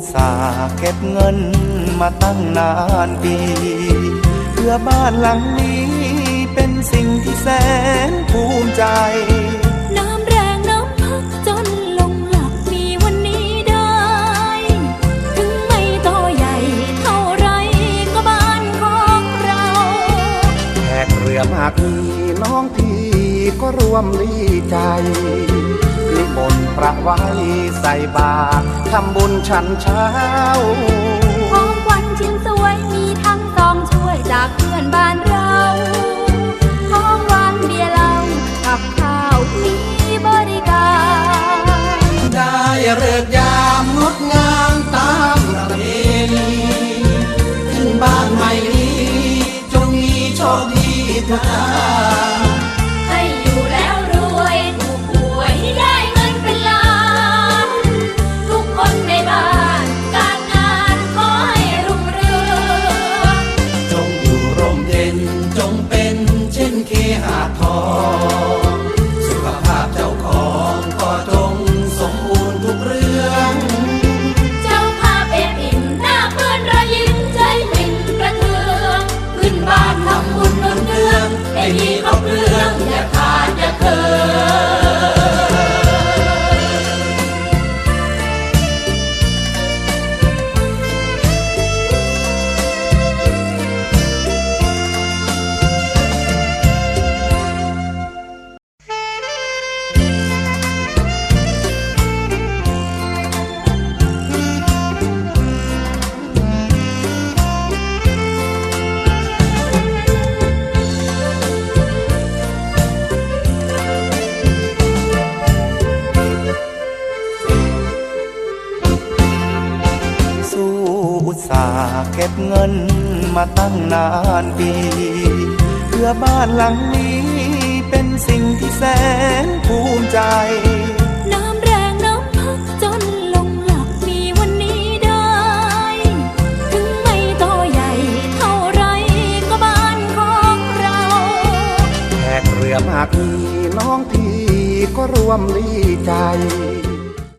ห์เก็บเงินมาตั้งนานปี เพื่อบ้านหลังนี้เป็นสิ่งที่แสนภูมิใจน้ำแรงน้ำพักจนลงหลักมีวันนี้ได้ถึงไม่โตใหญ่เท่าไรก็บ้านของเราแขกเรือมากมีน้องพี่ก็ร่วมดีใจนิมนต์พ ระไว้ใส่บาตรทำบุญฉันเช้า ของขวัญชิ้นสวยมีทั้งสองช่วยจากเพื่อนบ้านเรา ของหวานเบียร์เหล้ากับข้าวมีบริการ ได้เลิกยา สาห์เก็บเงินมาตั้งนานปีเพื่อบ้านหลังนี้เป็นสิ่งที่แสนภูมิใจน้ำแรงน้ำพักจนลงหลักมีวันนี้ได้ ถึงไม่โตใหญ่เท่าไรก็บ้านของเราแขกเรือมากมีน้องพี่ก็ร่วมดีใจ